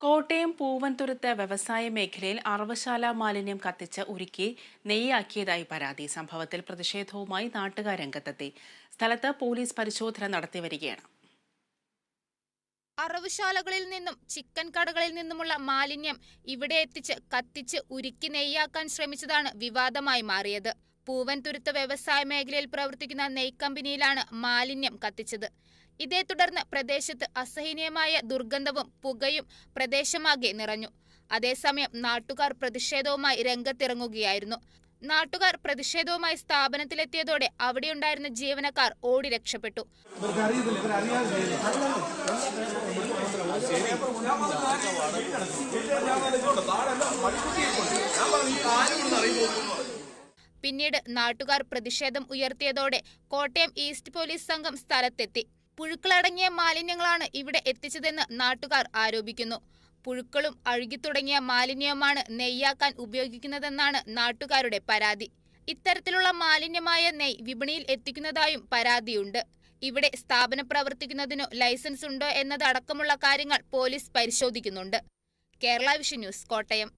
കോട്ടയം പൂവൻതുരുത്ത് വ്യവസായ മേഖലയിൽ അറവശാല മാലിന്യം കത്തിച്ച് ഉരുക്കി നെയ്യാക്കിയതായി പരാതി. സംഭവത്തിൽ പ്രതിഷേധവുമായി നാട്ടുകാർ രംഗത്തെത്തി. സ്ഥലത്ത് പോലീസ് പരിശോധന നടത്തിവരികയാണ് അറവുശാലകളിൽ നിന്നും ചിക്കൻ കടകളിൽ നിന്നുമുള്ള മാലിന്യം ഇവിടെ എത്തിച്ച് കത്തിച്ച് ഉരുക്കി നെയ്യാക്കാൻ ശ്രമിച്ചതാണ് വിവാദമായി മാറിയത്. പൂവൻതുരുത്ത് വ്യവസായ മേഖലയിൽ പ്രവർത്തിക്കുന്ന നെയ്ക്കമ്പനിയിലാണ് മാലിന്യം കത്തിച്ചത്. ഇതേ തുടർന്ന് പ്രദേശത്ത് അസഹനീയമായ ദുർഗന്ധവും പുകയും പ്രദേശമാകെ നിറഞ്ഞു. അതേസമയം നാട്ടുകാർ പ്രതിഷേധവുമായി രംഗത്തിറങ്ങുകയായിരുന്നു. നാട്ടുകാർ പ്രതിഷേധവുമായി സ്ഥാപനത്തിലെത്തിയതോടെ അവിടെയുണ്ടായിരുന്ന ജീവനക്കാർ ഓടി രക്ഷപ്പെട്ടു. പിന്നീട് നാട്ടുകാർ പ്രതിഷേധം ഉയർത്തിയതോടെ കോട്ടയം ഈസ്റ്റ് പോലീസ് സംഘം സ്ഥലത്തെത്തി. പുഴുക്കളടങ്ങിയ മാലിന്യങ്ങളാണ് ഇവിടെ എത്തിച്ചതെന്ന് നാട്ടുകാർ ആരോപിക്കുന്നു. പുഴുക്കളും അഴുകിത്തുടങ്ങിയ മാലിന്യവുമാണ് നെയ്യാക്കാൻ ഉപയോഗിക്കുന്നതെന്നാണ് നാട്ടുകാരുടെ പരാതി. ഇത്തരത്തിലുള്ള മാലിന്യമായ നെയ് വിപണിയിൽ എത്തിക്കുന്നതായും പരാതിയുണ്ട്. ഇവിടെ സ്ഥാപനം പ്രവർത്തിക്കുന്നതിനു ലൈസൻസ് ഉണ്ടോ എന്നതടക്കമുള്ള കാര്യങ്ങൾ പോലീസ് പരിശോധിക്കുന്നുണ്ട്. Kerala vision news Kottayam.